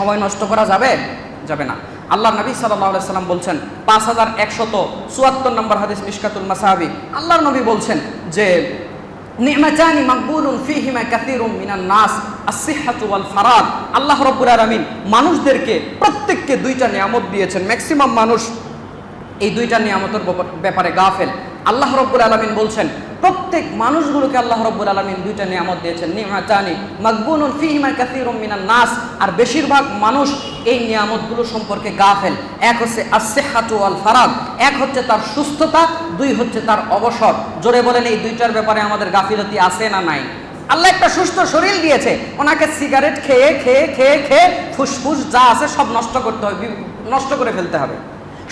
সময় নষ্ট করা যাবে? যাবে না। আল্লাহ নবী সাল্লাহ সাল্লাম বলছেন, পাঁচ হাজার একশত চুয়াত্তর নম্বর হাদিস মিশকাতুল মাসাহাবি আল্লাহর নবী বলছেন যে, নি'মাতানি মাকবুলুন ফিহিমা কাসীরুম মিনান নাস, আস-সিহহাতু ওয়াল ফারাগ আল্লাহ রাব্বুল আলামিন মানুষদেরকে প্রত্যেককে দুইটা নিয়ামত দিয়েছেন। ম্যাক্সিমাম মানুষ এই দুইটা নিয়ামতের ব্যাপারে গাফেল। আল্লাহ রব্বুল আলমিন বলছেন, প্রত্যেক মানুষগুলোকে আল্লাহ রব্বুল আলমিন দুইটা নিয়ামত দিয়েছেন নিমাতানি মাকবুনুন ফিহিমা কাসীরুম মিনান নাস, আর বেশিরভাগ মানুষ এই নিয়ামতগুলো সম্পর্কে গা গাফেল। এক হচ্ছে আসেহাতু আল ফারাগ, এক হচ্ছে তার সুস্থতা, দুই হচ্ছে তার অবসর। জোরে বলেন, এই দুইটার ব্যাপারে আমাদের গাফিলতি আছে না নাই? আল্লাহ একটা সুস্থ শরীর দিয়েছে, ওনাকে সিগারেট খেয়ে খেয়ে খেয়ে খেয়ে ফুসফুস যা আছে সব নষ্ট করতে হবে, নষ্ট করে ফেলতে হবে।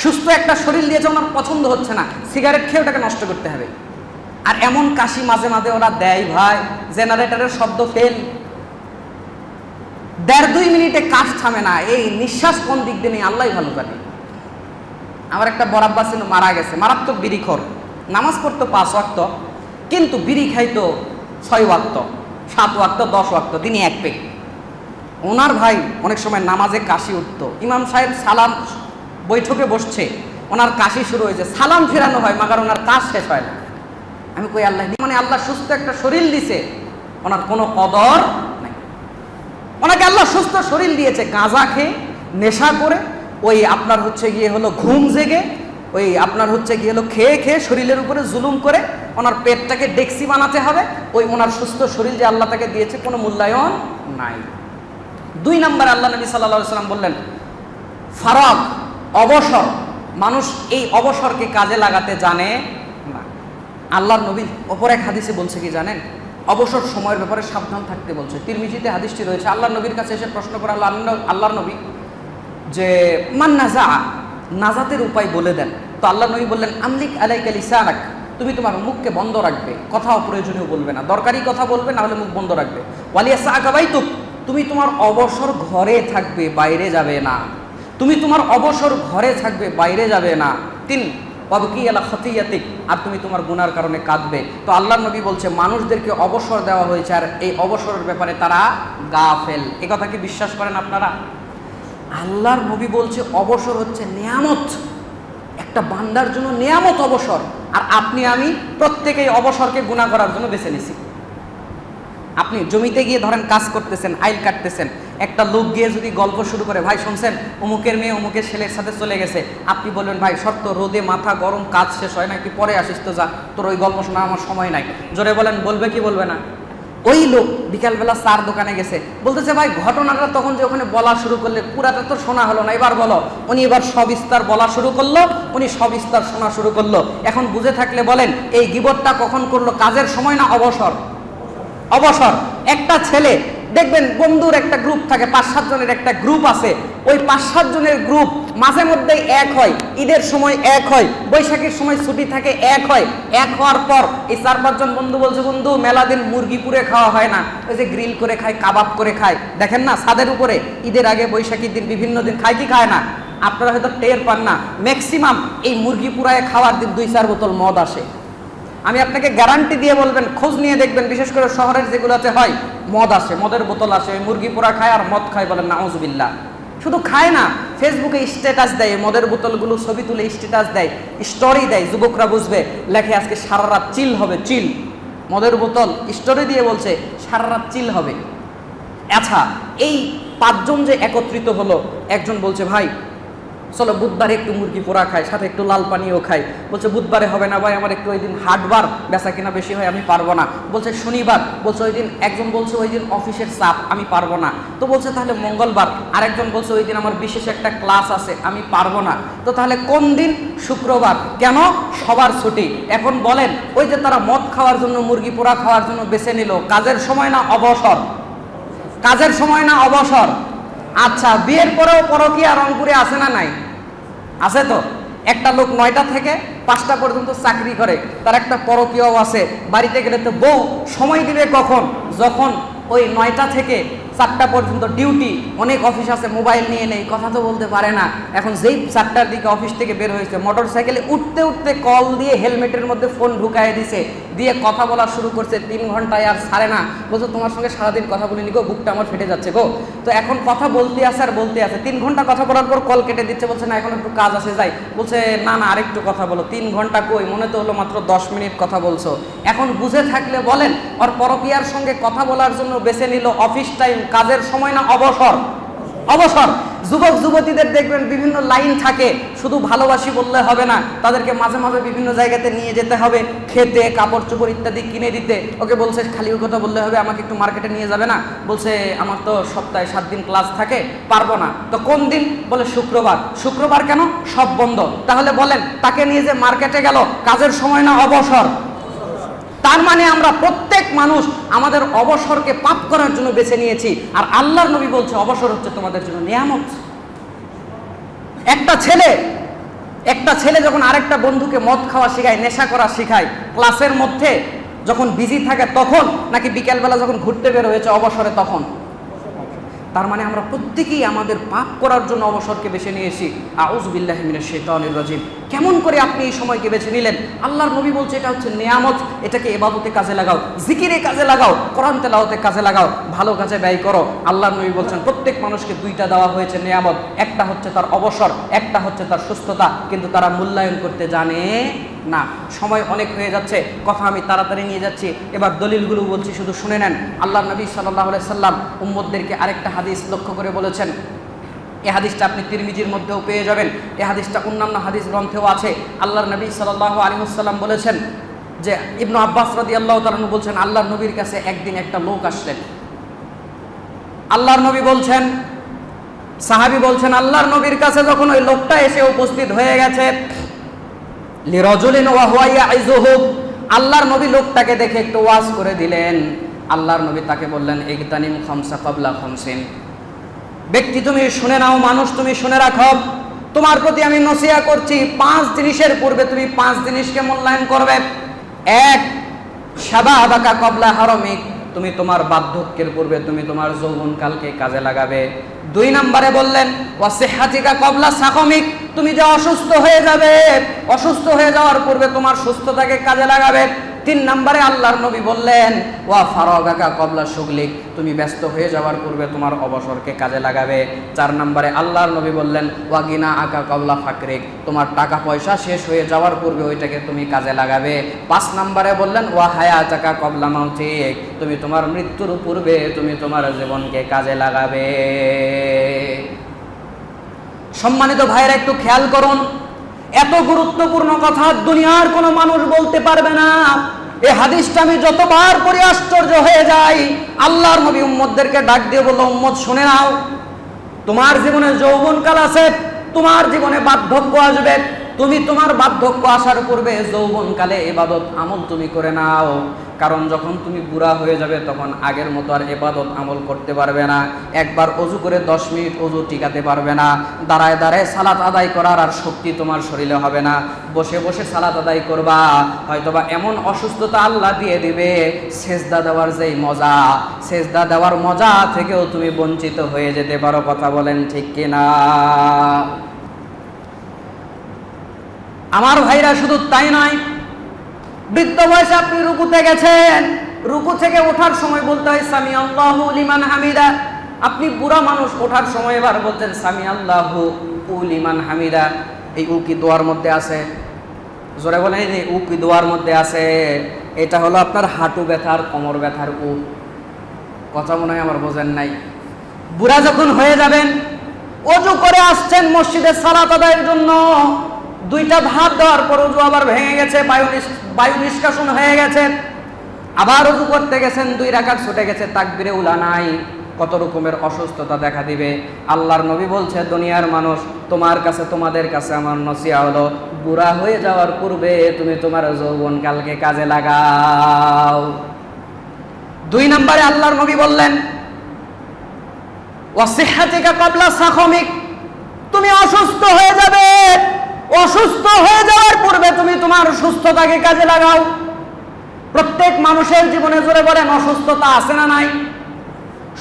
সুস্থ একটা শরীর দিয়েছে ওনার পছন্দ হচ্ছে না, সিগারেট খেয়ে ওটাকে নষ্ট করতে হবে। আর এমন কাশি মাঝে মাঝে ওরা দেয় ভাই, জেনারেটরের শব্দ ফেল দেড় দুই মিনিটে কাজ থামে না, এই নিঃশ্বাস কোন দিক দিয়ে নেই, আল্লাহ ভালো জানে। আমার একটা বরাব্বা ছিল মারা গেছে, মারাত্মক বিড়িখর। নামাজ পড়তো পাঁচ ওয়াক্ত, কিন্তু বিড়ি খাইতো ছয় ওয়াক্ত, সাত ওয়াক্ত, দশ ওয়াক্ত তিনি এক পেক ওনার ভাই অনেক সময় নামাজে কাশি উঠতো। ইমাম সাহেব সালাম বৈঠকে বসছে, ওনার কাশি শুরু হয়েছে, সালাম ফেরানো হয়, মাগার ওনার কাজ শেষ হয় না। আমি কই, আল্লাহ মানে আল্লাহ সুস্থ একটা শরীর দিছে, ওনার কোনো কদর নাই। ওনাকে আল্লাহ সুস্থ শরীর দিয়েছে, গাঁজা খেয়ে, নেশা করে, ওই আপনার হচ্ছে গিয়ে হলো ঘুম জেগে, ওই আপনার হচ্ছে গিয়ে হলো খেয়ে খেয়ে শরীরের উপরে জুলুম করে, ওনার পেটটাকে ডেক্সি বানাতে হবে, ওই ওনার সুস্থ শরীর যে আল্লাহ তাকে দিয়েছে কোনো মূল্যায়ন নাই। দুই নম্বর আল্লাহ নবী সাল্লাহ সাল্লাম বললেন, ফারাক অবসর। মানুষ এই অবসরকে কাজে লাগাতে জানে না। আল্লাহর নবী অপর এক হাদিসে বলছে কি জানেন? অবসর সময়ের ব্যাপারে সাবধান থাকতে বলছে। তিরমিজিতে হাদিসটি রয়েছে, আল্লাহর নবীর কাছে এসে প্রশ্ন করা আল্লাহ, আল্লাহর নবী যে, মান নাজা, নাজাতের উপায় বলে দেন। তো আল্লাহ নবী বললেন, আমলিক আলাইক লিসানাক, তুমি তোমার মুখকে বন্ধ রাখবে কথা অপ্রয়োজনীয় বলবে না। দরকারি কথা বলবে না হলে মুখ বন্ধ রাখবে। ওয়ালিয়া সাকাবাই তুক তুমি তোমার অবসর ঘরে থাকবে, বাইরে যাবে না। তুমি তোমার অবসর ঘরে থাকবে, বাইরে যাবে না। তিন অবকি এলা খতিয়াতিক, আর তুমি তোমার গুনার কারণে কাঁদবে। তো আল্লাহ নবী বলছে, মানুষদেরকে অবসর দেওয়া হয়েছে, আর এই অবসরের ব্যাপারে তারা গা ফেল এ কথা কি বিশ্বাস করেন আপনারা? আল্লাহর নবী বলছে, অবসর হচ্ছে নিয়ামত। একটা বান্দার জন্য নিয়ামত অবসর। আর আপনি, আমি প্রত্যেকেই অবসরকে গুণা করার জন্য বেছে নিছি। আপনি জমিতে গিয়ে ধরেন কাজ করতেছেন, আইল কাটতেছেন একটা লোক গিয়ে যদি গল্প শুরু করে, ভাই, শুনছেন? অমুকের মেয়ে অমুকের ছেলের সাথে চলে গেছে। আপনি বলবেন, ভাই, শর্ত, রোদে মাথা গরম কাজ শেষ হয় না কি পরে আসিস তো যা, তোর ওই গল্প শোনা আমার সময় নাই। জোরে বলেন, বলবে কি বলবে না? ওই লোক বিকালবেলা চার দোকানে গেছে। বলতেছে, ভাই, ঘটনাটা তখন যে ওখানে বলা শুরু করলে, পুরাটা তো শোনা হলো না। এবার বলো, উনি এবার সবিস্তার বলা শুরু করল, উনি সবিস্তার শোনা শুরু করল। এখন বুঝে থাকলে বলেন, এই গিবরটা কখন করল, কাজের সময় না অবসর? অবসর। একটা ছেলে দেখবেন বন্ধুর একটা গ্রুপ থাকে, পাঁচ সাত জনের একটা গ্রুপ আছে। ওই পাঁচ সাত জনের গ্রুপ মাঝে মধ্যে এক হয়, ঈদের সময় এক হয়, বৈশাখীর সময় ছুটি থাকে, এক হয়। এক হওয়ার পর এই চার পাঁচজন বন্ধু বলছে, বন্ধু, মেলা দিন মুরগি পুরে খাওয়া হয় না। ওই যে গ্রিল করে খায়, কাবাব করে খায়। দেখেন না, ছাদের উপরে ঈদের আগে, বৈশাখীর দিন বিভিন্ন দিন খায় কি খায় না? আপনারা হয়তো টের পান না ম্যাক্সিমাম এই মুরগি পুরায় খাওয়ার দিন দুই চার বোতল মদ আসে। আমি আপনাকে গ্যারান্টি দিয়ে বলবেন, খোঁজ নিয়ে দেখবেন, বিশেষ করে শহরের যেগুলোতে হয়, মদ আসে, মদের বোতল আসে মুরগি পোড়া খায় আর মদ খায় বলেন, নাউজুবিল্লাহ। শুধু খায় না ফেসবুকে স্ট্যাটাস দেয়, মদের বোতলগুলো ছবি তুলে স্ট্যাটাস দেয় স্টোরি দেয়, যুবকরা বুঝবে, লেখে আজকে সারা রাত চিল হবে চিল মদের বোতল স্টোরি দিয়ে বলছে, সারা রাত চিল হবে। আচ্ছা এই পাঁচজন যে একত্রিত হলো, একজন বলছে, ভাই চলো বুধবারে একটু মুরগি পোড়া খাই সাথে একটু লাল পানিও খাই বলছে, বুধবারে হবে না ভাই, আমার একটু ওই দিন হাটবার, বেচা কিনা বেশি হয়, আমি পারব না। বলছে, শনিবার। বলছে, ওই দিন একজন বলছে, ওই দিন অফিসের চাপ, আমি পারব না। তো বলছে, তাহলে মঙ্গলবার। আরেকজন বলছে, ওই দিন আমার বিশেষ একটা ক্লাস আছে, আমি পারব না। তো তাহলে কোন দিন? শুক্রবার। কেন? সবার ছুটি। এখন বলেন, ওই যে তারা মদ খাওয়ার জন্য, মুরগি পোড়া খাওয়ার জন্য বেছে নিল, কাজের সময় না অবসর? কাজের সময় না অবসর? আচ্ছা বিয়ের পরেও পরকিয়া রংপুরে আছে না নাই? আছে তো? একটা লোক নয়টা থেকে পাঁচটা পর্যন্ত চাকরি করে, তার একটা পরকীয়াও আছে। বাড়িতে গেলে তো বউ সময় দিবে কখন? যখন ওই নয়টা থেকে চারটা পর্যন্ত ডিউটি, অনেক অফিস আছে, মোবাইল নিয়ে নেই, কথা তো বলতে পারে না। এখন যেই চারটার দিকে অফিস থেকে বের হয়েছে মোটর সাইকেলে উঠতে উঠতে কল দিয়ে হেলমেটের মধ্যে ফোন ঢুকায় দিছে। দিয়ে কথা বলা শুরু করছে, তিন ঘন্টায় আর ছাড়ে না। বলছো, তোমার সঙ্গে সারাদিন কথা বলিনি গো, বুকটা আমার ফেটে যাচ্ছে গো। তো এখন কথা বলতে আছে আর বলতে আছে। তিন ঘণ্টা কথা বলার পর কল কেটে দিচ্ছে, বলছে, না, এখন একটু কাজ আছে, যাই। বলছে, না না, আরেকটু কথা বলো। তিন ঘণ্টা কই? মনে তো হলো মাত্র দশ মিনিট কথা বলছো। এখন বুঝে থাকলে বলেন, ওর পরকিয়ার সঙ্গে কথা বলার জন্য বেছে নিল অফিস টাইম, কাজের সময় না, অবসর? অবসর। যুবক যুবতীদের দেখবেন বিভিন্ন লাইন থাকে, শুধু ভালোবাসি বললে হবে না, তাদেরকে মাঝে মাঝে বিভিন্ন জায়গাতে নিয়ে যেতে হবে, খেতে, কাপড় চোপড় ইত্যাদি কিনে দিতে। ওকে বলছে, খালি কথা বললে হবে, আমাকে একটু মার্কেটে নিয়ে যাবে না? বলছে, আমার তো সপ্তাহে সাত দিন ক্লাস থাকে, পারব না। তো কোন দিন? বলে, শুক্রবার। শুক্রবার কেন? সব বন্ধ। তাহলে বলেন, তাকে নিয়ে যে মার্কেটে গেল, কাজের সময় না অবসর? তার মানে আমরা প্রত্যেক মানুষ আমাদের অবসরকে পাপ করার জন্য বেছে নিয়েছি। আর আল্লাহর নবী বলছে, অবসর হচ্ছে তোমাদের জন্য নিয়ামত। একটা ছেলে একটা ছেলে যখন আরেকটা বন্ধুকে মদ খাওয়া শেখায়, নেশা করা শেখায়, ক্লাসের মধ্যে যখন বিজি থাকে তখন, নাকি বিকেলবেলা যখন ঘুরতে বের হয়েছে অবসরে তখন তার মানে আমরা প্রত্যেকেই আমাদের পাপ করার জন্য অবসরকে বেছে নিয়েছি। আউজবিল্লাহ মিনের শেতানির কেমন করে আপনি এই সময়কে বেছে নিলেন? আল্লাহর নবী বলছে, এটা হচ্ছে নেয়ামত। এটাকে এবাদতে কাজে লাগাও। জিকিরে কাজে লাগাও। কোরআন তেলাওতে কাজে লাগাও। ভালো কাজে ব্যয় করো। আল্লাহর নবী বলছেন, প্রত্যেক মানুষকে দুইটা দেওয়া হয়েছে নেয়ামত। একটা হচ্ছে তার অবসর, একটা হচ্ছে তার সুস্থতা। কিন্তু তারা মূল্যায়ন করতে জানে না, সময় অনেক হয়ে যাচ্ছে, কথা আমি তাড়াতাড়ি নিয়ে যাচ্ছি। এবার দলিলগুলো বলছি, শুধু শুনে নেন। আল্লাহ নবী সাল্লাহ সাল্লাম উম্মদদেরকে আরেকটা হাদিস লক্ষ্য করে বলেছেন। এ হাদিসটা আপনি তিরমিজির মধ্যেও পেয়ে যাবেন। এ হাদিসটা অন্যান্য হাদিস গ্রন্থেও আছে। আল্লাহর নবী সাল্লাহ আলিমুসাল্লাম বলেছেন যে, ইবনু আব্বাস রাদি আল্লাহ তালু বলছেন, আল্লাহর নবীর কাছে একদিন একটা লোক আসলেন। আল্লাহর নবী বলছেন, সাহাবি বলছেন, আল্লাহর নবীর কাছে যখন ওই লোকটা এসে উপস্থিত হয়ে গেছে লিরজুলিন ওয়া হুয়া ইয়াইজুহু আল্লাহর নবী লোকটাকে দেখে একটু ওয়াজ করে দিলেন। আল্লাহর নবী তাকে বললেন, ইগতানিম খমসা কবলা খমসিন। ব্যক্তি তুমি শুনে নাও, মানুষ তুমি শুনে রাখো। তোমার প্রতি আমি নসিয়া করছি, পাঁচ জিনিসের পূর্বে তুমি পাঁচ জিনিসকে মূল্যায়ন করবে। এক, সাবা আবাকা কবলা হারমিক তুমি তোমার বার্ধক্যের পূর্বে তুমি তোমার যৌবনকালকে কাজে লাগাবে। দুই নম্বরে বললেন ওয়াসেহাতিকা কবলা সাকমিক। তুমি যে অসুস্থ হয়ে যাবে, অসুস্থ হয়ে যাওয়ার পূর্বে তোমার সুস্থতাকে কাজে লাগাবে। তিন নম্বরে আল্লাহর নবী বললেন, ওয়া ফারগাকা কবলা সুগলিক তুমি ব্যস্ত হয়ে যাওয়ার পূর্বে তোমার অবসরকে কাজে লাগাবে। চার নম্বরে আল্লাহর নবী বললেন, ওয়া গিনা আকা কবলা ফাকরিক তোমার টাকা পয়সা শেষ হয়ে যাওয়ার পূর্বে ওইটাকে তুমি কাজে লাগাবে। পাঁচ নম্বরে বললেন, ওয়া হায়া চাকা কবলা মাউতিক তুমি তোমার মৃত্যুর পূর্বে তুমি তোমার জীবনকে কাজে লাগাবে। সম্মানিত ভাইয়েরা, একটু খেয়াল করুন। এত গুরুত্বপূর্ণ কথা দুনিয়ার কোনো মানুষ বলতে পারবে না। এই হাদিসটা আমি যতবার পড়ে আশ্চর্য হয়ে যাই, আল্লাহর নবী উম্মদদেরকে ডাক দিয়ে বলল উম্মদ শুনে নাও। তোমার জীবনে যৌবনকাল আছে, তোমার জীবনে বার্ধক্য আসবে। তুমি তোমার বার্ধক্য আসার পূর্বে যৌবনকালে এবাদত আমল তুমি করে নাও। কারণ যখন তুমি বুড়া হয়ে যাবে, তখন আগের মতো আর এবাদত আমল করতে পারবে না। একবার অজু করে দশ মিনিট অজু টিকাতে পারবে না। দাঁড়ায় দাঁড়ায় সালাত আদায় করার আর শক্তি তোমার শরীরে হবে না। বসে বসে সালাত আদায় করবা। হয়তোবা এমন অসুস্থতা আল্লাহ দিয়ে দিবে, সেজদা দেওয়ার যেই মজা। সেজদা দেওয়ার মজা থেকেও তুমি বঞ্চিত হয়ে যেতে পারো, কথা বলেন ঠিক কিনা? আমার ভাইরা শুধু তাই নয়, বৃদ্ধ বয়সে আপনি রুকুতে গেছেন, রুকু থেকে ওঠার সময় বলতে হয় সামি আল্লাহু লিমান হামিদা। আপনি বুড়া মানুষ ওঠার সময় এবার বলতেন সামি আল্লাহু উলিমান হামিদা। এই উকি দোয়ার মধ্যে আছে? জোরে বলেন, এই উকি দোয়ার মধ্যে আছে? এটা হলো আপনার হাঁটু ব্যথার, কোমর ব্যথার উ। কথা মনে হয় আমার বোঝেন নাই। বুড়া যখন হয়ে যাবেন, অজু করে আসছেন মসজিদের সালাত আদায়ের জন্য। দুইটা ভাত দেওয়ার পর অজু আবার ভেঙে গেছে বায়ু বায়ু নিষ্কাশন হয়ে গেছে। আবার অজু করতে গেছেন, দুই রাকাত ছুটে গেছে, তাকবিরে উলা নাই। কত রকমের অসুস্থতা দেখা দিবে। আল্লাহর নবী বলছে, দুনিয়ার মানুষ, তোমার কাছে, তোমাদের কাছে আমার নসিয়া হলো, বুড়া হয়ে যাওয়ার পূর্বে তুমি তোমার যৌবন কালকে কাজে লাগাও। দুই নম্বরে আল্লাহর নবী বললেন ওয়াসিহাতিকা কাবলা সাখমিক, তুমি অসুস্থ হয়ে যাবে। অসুস্থ হয়ে যাওয়ার পূর্বে তুমি তোমার সুস্থতাকে কাজে লাগাও। প্রত্যেক মানুষের জীবনে জোরে বলেন, অসুস্থতা আছে না নাই?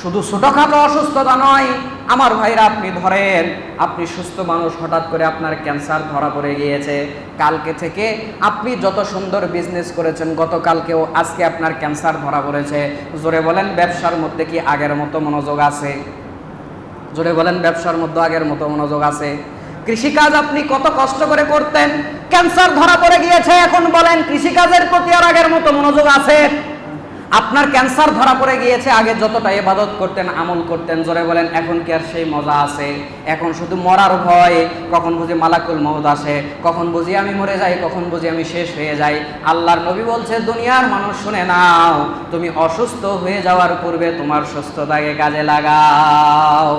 শুধু ছোটখাটো অসুস্থতা নয়, আমার ভাইরা আপনি ধরেন, আপনি সুস্থ মানুষ, হঠাৎ করে আপনার ক্যান্সার ধরা পড়ে গিয়েছে। কালকে থেকে আপনি যত সুন্দর বিজনেস করেছেন, গতকালকেও আজকে আপনার ক্যান্সার ধরা পড়েছে। জোরে বলেন, ব্যবসার মধ্যে কি আগের মতো মনোযোগ আছে? জোরে বলেন, ব্যবসার মধ্যে আগের মতো মনোযোগ আছে? কৃষিকাজ আপনি কত কষ্ট করে করতেন? ক্যান্সার ধরা পড়ে গিয়েছে, এখন বলেন, কৃষিকাজের প্রতি আর আগের মতো মনোযোগ আছে? আপনার ক্যান্সার ধরা পড়ে গিয়েছে, আগে যতটা ইবাদত করতেন, আমল করতেন, জোরে বলেন, এখন কি আর সেই মজা আছে? এখন শুধু মরার ভয়, কখন বুঝি মালাকুল মহদ আসে, কখন বুঝি আমি মরে যাই, কখন বুঝি আমি শেষ হয়ে যাই। আল্লাহর নবী বলছে, দুনিয়ার মানুষ শুনে নাও, তুমি অসুস্থ হয়ে যাওয়ার পূর্বে তোমার সুস্থতাকে কাজে লাগাও।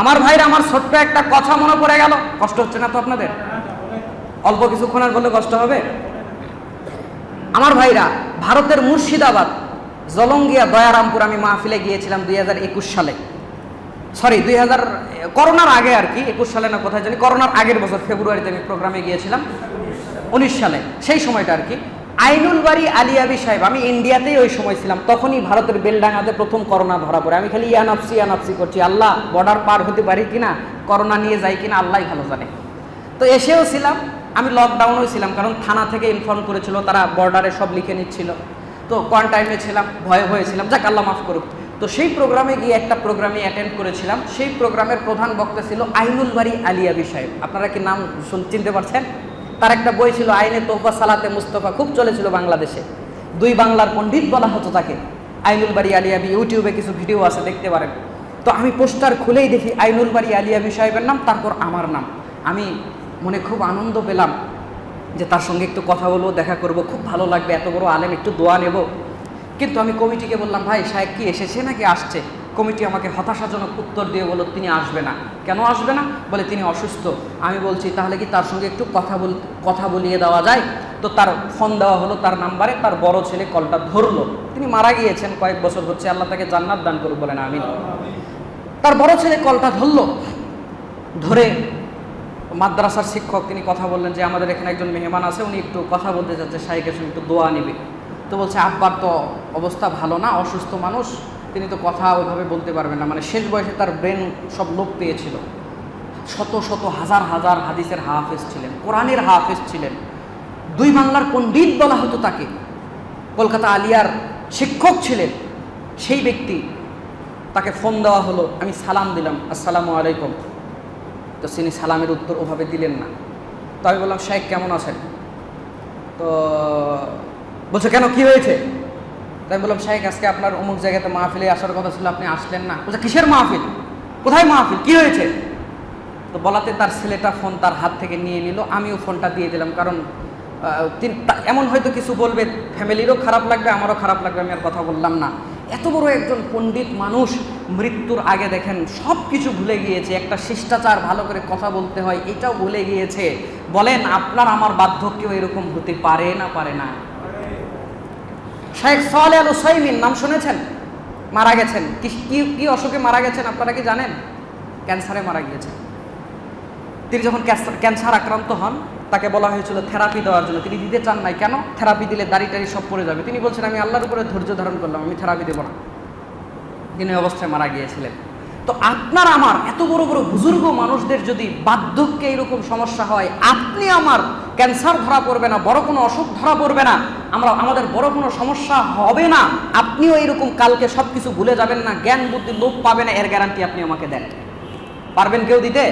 আমার ভাইরা আমার ছোট্ট একটা কথা মনে পড়ে গেল। কষ্ট হচ্ছে না তো আপনাদের? অল্প কিছুক্ষণের বললে কষ্ট হবে? আমার ভাইরা, ভারতের মুর্শিদাবাদ, জলঙ্গিয়া, দয়ারামপুর আমি মাহফিলে গিয়েছিলাম দুই হাজার একুশ সালে। সরি দুই হাজার, করোনার আগে আর কি, একুশ সালে না কোথায় জানি, করোনার আগের বছর ফেব্রুয়ারিতে আমি প্রোগ্রামে গিয়েছিলাম, উনিশ সালে, সেই সময়টা আর কি। আইনুল বাড়ি আলিয়াবি সাহেব, আমি ইন্ডিয়াতেই ওই সময় ছিলাম, তখনই ভারতের বেলডাঙ্গাতে প্রথম করোনা ধরা পড়ে। আমি খালি ইয়ানাপসি ইয়ানাপসি করছি। আল্লাহ বর্ডার পার হতে পারি কিনা, করোনা নিয়ে যাই কিনা আল্লাহ ভালো জানে। তো এসেও ছিলাম, আমি লকডাউনেও ছিলাম, কারণ থানা থেকে ইনফর্ম করেছিল, তারা বর্ডারে সব লিখে নিচ্ছিল। তো কোয়ারেন্টাইনে ছিলাম, ভয়ে ভয়ে ছিলাম, যাক আল্লাহ মাফ করুক। তো সেই প্রোগ্রামে গিয়ে একটা প্রোগ্রামে অ্যাটেন্ড করেছিলাম। সেই প্রোগ্রামের প্রধান বক্তা ছিল আইনুল বাড়ি আলিয়াবি সাহেব। আপনারা কি নাম চিনতে পারছেন? তার একটা বই ছিল, আইনে তোহফা, সালাতে মুস্তফা, খুব চলেছিল বাংলাদেশে। দুই বাংলার পণ্ডিত বলা হতো তাকে। আইনুল বাড়ি আলিয়াবি ইউটিউবে কিছু ভিডিও আছে, দেখতে পারেন। তো আমি পোস্টার খুলেই দেখি আইনুল বাড়ি আলিয়াবি সাহেবের নাম, তারপর আমার নাম। আমি মনে খুব আনন্দ পেলাম যে তার সঙ্গে একটু কথা বলব, দেখা করব, খুব ভালো লাগবে, এত বড় আলেম, একটু দোয়া নেব। কিন্তু আমি কমিটিকে বললাম, ভাই, সাহেব কি এসেছে নাকি আসছে? কমিটি আমাকে হতাশাজনক উত্তর দিয়ে বলল, তিনি আসবে না। কেন আসবে না? বলে, তিনি অসুস্থ। আমি বলছি, তাহলে কি তার সঙ্গে একটু কথা বল, কথা বলিয়ে দেওয়া যায়? তো তার ফোন দেওয়া হলো তার নাম্বারে, তার বড় ছেলে কলটা ধরলো। তিনি মারা গিয়েছেন কয়েক বছর হচ্ছে, আল্লাহ তাকে জান্নাত দান করুক বলেন আমি তার বড় ছেলে কলটা ধরলো, ধরে মাদ্রাসার শিক্ষক, তিনি কথা বললেন যে, আমাদের এখানে একজন মেহমান আছে, উনি একটু কথা বলতে চাচ্ছে শাইকের সঙ্গে একটু দোয়া নিবে। তো বলছে, আব্বার তো অবস্থা ভালো না, অসুস্থ মানুষ। তিনি তো কথা ওইভাবে বলতে পারবেন না। মানে শেষ বয়সে তার ব্রেন সব লোপ পেয়েছিল। শত শত, হাজার হাজার হাদিসের হাফেজ ছিলেন, কোরআনের হাফেজ ছিলেন। দুই বাংলার পণ্ডিত বলা হতো তাকে। কলকাতা আলিয়ার শিক্ষক ছিলেন, সেই ব্যক্তি। তাকে ফোন দেওয়া হলো, আমি সালাম দিলাম, আসসালামু আলাইকুম। তো তিনি সালামের উত্তর ওভাবে দিলেন না। তো আমি বললাম, শেখ, কেমন আছেন? তো বলছে, কেন, কি হয়েছে? তো আমি বললাম শেখ আজকে আপনার অমুক জায়গাতে মাহফিলে আসার কথা ছিল, আপনি আসলেন না। বলছে, কিসের মাহফিল? কোথায় মাহফিল? কি হয়েছে? তো বলাতে তার ছেলেটা ফোন তার হাত থেকে নিয়ে নিল, আমিও ফোনটা দিয়ে দিলাম, কারণ এমন হয়তো কিছু বলবে, ফ্যামিলিরও খারাপ লাগবে, আমারও খারাপ লাগবে, আমি আর কথা বললাম না। এত বড় একজন পণ্ডিত মানুষ মৃত্যুর আগে দেখেন সব কিছু ভুলে গিয়েছে, একটা শিষ্টাচার ভালো করে কথা বলতে হয়, এটাও ভুলে গিয়েছে। বলেন, আপনার আমার বার্ধক্যও এরকম হতে পারে না পারে না? শেখ সালে আল উসাইমিন, নাম শুনেছেন? মারা গেছেন। কি, কি- অসুখে মারা গেছেন আপনারা কি জানেন? ক্যান্সারে মারা গিয়েছেন। তিনি যখন ক্যান্সার- আক্রান্ত হন, তাকে বলা হয়েছিল থেরাপি দেওয়ার জন্য। তিনি দিতে চান নাই কেন? থেরাপি দিলে দাড়ি টাড়ি সব পড়ে যাবে। তিনি বলছেন, আমি আল্লাহর উপরে ধৈর্য ধারণ করলাম, আমি থেরাপি দেবো না। তিনি অবস্থায় মারা গিয়েছিলেন। তো আপনার আমার, এত বড় বড় বুজুর্গ মানুষদের যদি বার্ধক্যে এরকম সমস্যা হয়, আপনি আমার ক্যান্সার ধরা পড়বে না, বড় কোনো অসুখ ধরা পড়বে না, আমরা, আমাদের বড় কোনো সমস্যা হবে না, আপনিও এরকম কালকে সব কিছু ভুলে যাবেন না, জ্ঞান বুদ্ধি লোপ পাবে না, এর গ্যারান্টি আপনি আমাকে দেন। পারবেন কেউ দিতে?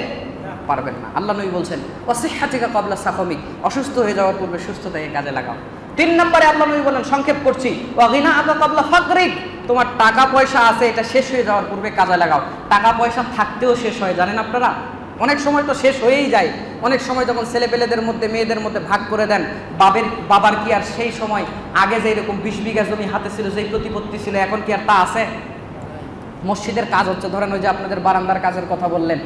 পারবেন না। আল্লাহ নবী বলছেন অসিহাতিকা কবলা সাকমিক অসুস্থ হয়ে যাওয়ার পূর্বে সুস্থতাকে কাজে লাগাও। তিন নম্বরে আল্লাহ নবী বলেন, সংক্ষেপ করছি। অগিনা আতা কবলা ফাকরিক তোমার টাকা পয়সা আছে, এটা শেষ হয়ে যাওয়ার পূর্বে কাজে লাগাও। টাকা পয়সা থাকতেও শেষ হয়, জানেন আপনারা? অনেক সময় তো শেষ হয়েই যায়। অনেক সময় যখন ছেলেপেলেদের মধ্যে, মেয়েদের মধ্যে ভাগ করে দেন, বাবের, বাবার কি আর সেই সময়? আগে যে এরকম বিশ বিঘা জমি হাতে ছিল, যেই প্রতিপত্তি ছিল, এখন কি আর তা আছে? মসজিদের কাজ হচ্ছে, ধরেন ওই যে আপনাদের বারান্দার কাজের কথা বললেন।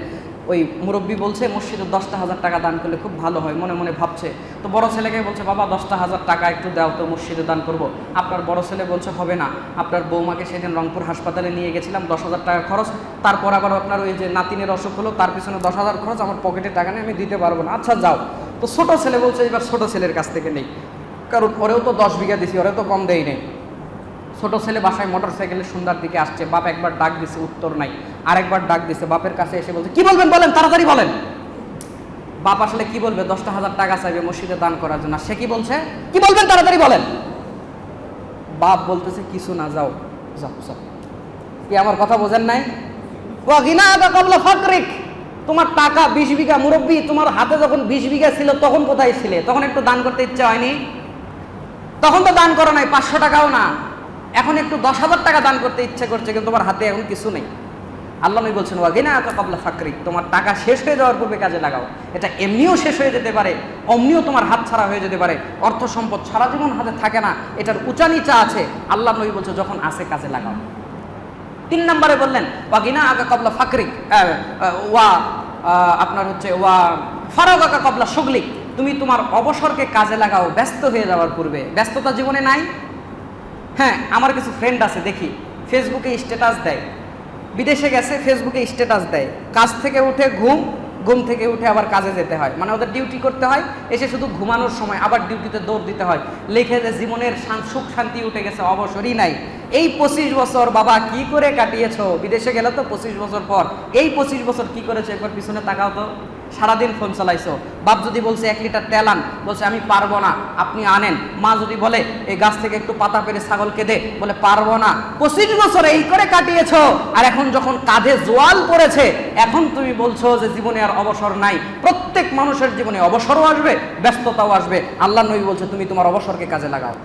ওই মুরব্বী বলছে, মসজিদে দশটা হাজার টাকা দান করলে খুব ভালো হয়। মনে মনে ভাবছে। তো বড় ছেলেকে বলছে, বাবা, দশটা হাজার টাকা একটু দাও তো, মসজিদে দান করব। আপনার বড় ছেলে বলছে, হবে না। আপনার বৌমাকে সেদিন রংপুর হাসপাতালে নিয়ে গেছিলাম, দশ হাজার টাকা খরচ। তারপর আবার আপনার ওই যে নাতিনের অসুখ হলো, তার পিছনে দশ হাজার খরচ, আমার পকেটে টাকা নেই, আমি দিতে পারব না। আচ্ছা যাও। তো ছোট ছেলে বলছে, এবার ছোট ছেলের কাছ থেকে নেই। কারণ ওরেও তো দশ বিঘা দিছি ওরে তো কম দেই নেই। ছোট ছেলে বাসায় মোটর সাইকেলের সন্ধ্যার দিকে আসছে, বাপ একবার ডাক দিছে, উত্তর নাই। আরেকবার ডাক দিছে, বাপের কাছে এসে বলছে, কি বলবেন বলেন, তাড়াতাড়ি বলেন। বাপ আসলে কি বলবে, দশটা হাজার টাকা চাইবে মসজিদে দান করার জন্য। সে কি বলছে? কি বলবেন, তাড়াতাড়ি বলেন। বাপ বলতেছে, কিছু না, যাও যাও যাও। কি আমার কথা বোঝেন নাই? তোমার টাকা বিশ বিঘা মুরব্বী, তোমার হাতে যখন বিশ বিঘা ছিল, তখন কোথায় ছিলে? তখন একটু দান করতে ইচ্ছা হয়নি? তখন তো দান করো নাই, পাঁচশো টাকাও না। এখন একটু দশ হাজার টাকা দান করতে ইচ্ছে করছে কিন্তু তোমার হাতে এখন কিছু নেই। আল্লাহ নবী বলছেন ওয়াগিনা আকা কাবলা ফাকরি তোমার টাকা শেষ হয়ে যাওয়ার পূর্বে কাজে লাগাও। এটা এমনিও শেষ হয়ে যেতে পারে অমনিও তোমার হাত ছাড়া হয়ে যেতে পারে। অর্থ সম্পদ সারা জীবন হাতে থাকে না এটার উঁচা নিচা আছে। আল্লাহ নবী বলছে যখন আসে কাজে লাগাও। তিন নম্বরে বললেন ওয়াগিনা আগা কবলা আহ, ওয়া আপনার হচ্ছে ওয়া ফারাগ আগা কবলা সগলিক তুমি তোমার অবসরকে কাজে লাগাও ব্যস্ত হয়ে যাওয়ার পূর্বে। ব্যস্ততা জীবনে নাই হ্যাঁ আমার কিছু ফ্রেন্ড আছে, দেখি। ফেসবুকে স্ট্যাটাস দেয়। বিদেশে গেছে ফেসবুকে স্ট্যাটাস দেয়। কাজ থেকে উঠে ঘুম ঘুম থেকে উঠে আবার কাজে যেতে হয়। মানে ওদের ডিউটি করতে হয়, এসে শুধু ঘুমানোর সময় আবার ডিউটিতে দৌড় দিতে হয়। লিখে যে জীবনের সুখ, শান্তি উঠে গেছে, অবসরই নাই। এই পঁচিশ বছর বাবা কি করে কাটিয়েছো? বিদেশে গেলে তো পঁচিশ বছর পর। এই পঁচিশ বছর কি করেছ? একবার পিছনে তাকাও তো। সারাদিন ফোন চালাইছো। বাপ যদি বলছে এক লিটার তেল আন, বলছে, আমি পারব না, আপনি আনেন। মা যদি বলে, এই গাছ থেকে একটু পাতা পেরে ছাগলকে দে বলে, পারব না। পঁচিশ বছর এই করে কাটিয়েছ। আর এখন যখন কাঁধে জোয়াল পড়েছে, এখন তুমি বলছো যে জীবনে আর অবসর নাই। প্রত্যেক মানুষের জীবনে অবসরও আসবে, ব্যস্ততাও আসবে। আল্লাহ নবী বলছে, তুমি তোমার অবসরকে কাজে লাগাও।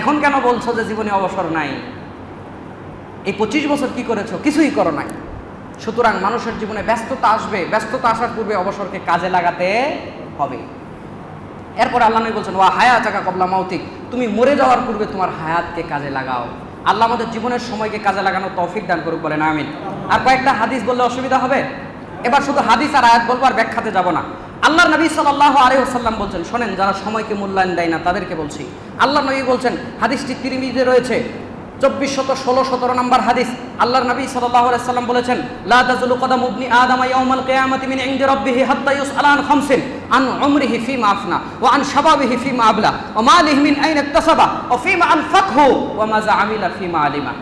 এখন কেন বলছো যে জীবনে অবসর নাই? এই পঁচিশ বছর কি করেছ? কিছুই করো নাই। সুতরাং মানুষের জীবনে ব্যস্ততা আসবে, ব্যস্ততা আসার পূর্বে অবসরকে কাজে লাগাতে হবে। এরপর আল্লাহ নবী বলছেন, ওয়া হায়া চাকা কবলা মাউতিক, তুমি মরে যাওয়ার পূর্বে তোমার হায়াতকে কাজে লাগাও। আল্লাহ আমাদের জীবনের সময়কে কাজে লাগানোর তৌফিক দান করুক, বলেন, আমিন। আর কয়েকটা হাদিস বললে অসুবিধা হবে? এবার শুধু হাদিস আর আয়াত বলব আর ব্যাখ্যাতে যাব না। আল্লাহ নবী সাল্লাহ আলহিহাল্লাম বলছেন, শোনেন, যারা সময়কে মূল্যায়ন দেয় না, তাদেরকে বলছি। আল্লাহ নবী বলছেন, হাদিসটি তিরিমিজে রয়েছে চব্বিশ শত ষোলো সতেরো নম্বর হাদিস। আল্লাহর নবী সাল্লাম বলেছেন, লা তাজুলু কদাম ইবনি আদম মিন হাত্তা আন আন শাবাবিহি আইনা আমিলা আলিমা।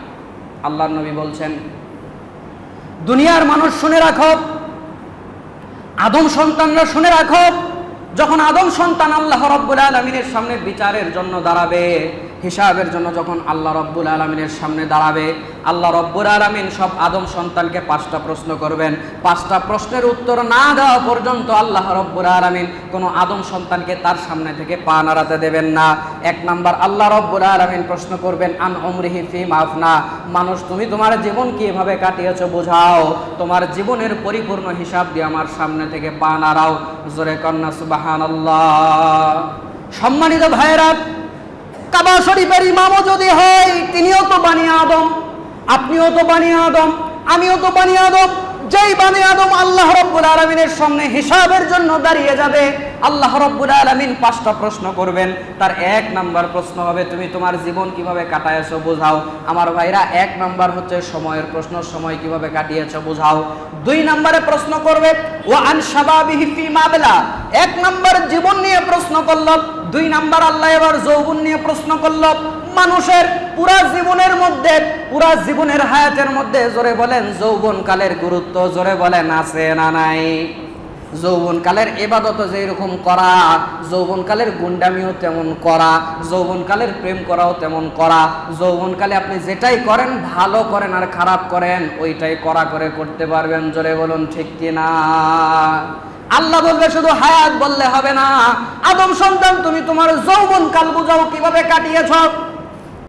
আল্লাহর নবী বলছেন, দুনিয়ার মানুষ শুনে রাখো, আদম সন্তানরা শুনে রাখো, যখন আদম সন্তান আল্লাহ রব্বুল আলমিনের সামনে বিচারের জন্য দাঁড়াবে হিসাবের জন্য যখন আল্লাহ রব্বুল আলমিনের সামনে দাঁড়াবে, আল্লাহ রব্বুল আলমিন সব আদম সন্তানকে পাঁচটা প্রশ্ন করবেন। পাঁচটা প্রশ্নের উত্তর না দেওয়া পর্যন্ত আল্লাহ রব্বুল আলমিন কোনো আদম সন্তানকে তার সামনে থেকে পা নাড়াতে দেবেন না। এক নাম্বার, আল্লাহ রব্বুল আলমিন প্রশ্ন করবেন, আন অমরিহি ফি মাফনা মানুষ, তুমি তোমার জীবন কীভাবে কাটিয়েছো বোঝাও। তোমার জীবনের পরিপূর্ণ হিসাব দিয়ে আমার সামনে থেকে পা নাড়াও। জোরে কন্যা সুবাহান আল্লাহ সম্মানিত ভাইয়েরা কাবা শরীফের ইমামও যদি হয়, তিনিও তো বানি আদম। আপনিও তো বানি আদম, আমিও তো বানি আদম। যেই বানি আদম আল্লাহ রব্বুল আলমিনের সামনে হিসাবের জন্য দাঁড়িয়ে যাবে, আল্লাহ রব্বুল আলমিন পাঁচটা প্রশ্ন করবেন। তার এক নাম্বার প্রশ্ন হবে, তুমি তোমার জীবন কীভাবে কাটাইছো বোঝাও। আমার ভাইরা, এক নাম্বার হচ্ছে সময়ের প্রশ্ন, সময় কীভাবে কাটিয়েছো বোঝাও। দুই নম্বরে প্রশ্ন করবে ও আন শাবাবিহি ফি মাবলা এক নাম্বার জীবন নিয়ে প্রশ্ন করল দুই নাম্বার আল্লাহ এবার যৌবন নিয়ে প্রশ্ন করল, মানুষের পুরা জীবনের মধ্যে, পুরা জীবনের হায়াতের মধ্যে জোরে বলেন যৌবন কালের গুরুত্ব জোরে বলেন, আছে না নাই? যৌবনকালের এবাদত যেরকম করা যৌবনকালের গুন্ডামিও তেমন করা যৌবনকালের প্রেম করাও তেমন করা যৌবনকালে আপনি যেটাই করেন ভালো করেন আর খারাপ করেন, ওইটাই করা করে করতে পারবেন, জোরে বলুন ঠিক কিনা? আল্লাহ বলবে শুধু হায়াত বললে হবে না। আদম সন্তান, তুমি তোমার যৌবন কাল বুঝাও কীভাবে কাটিয়েছ?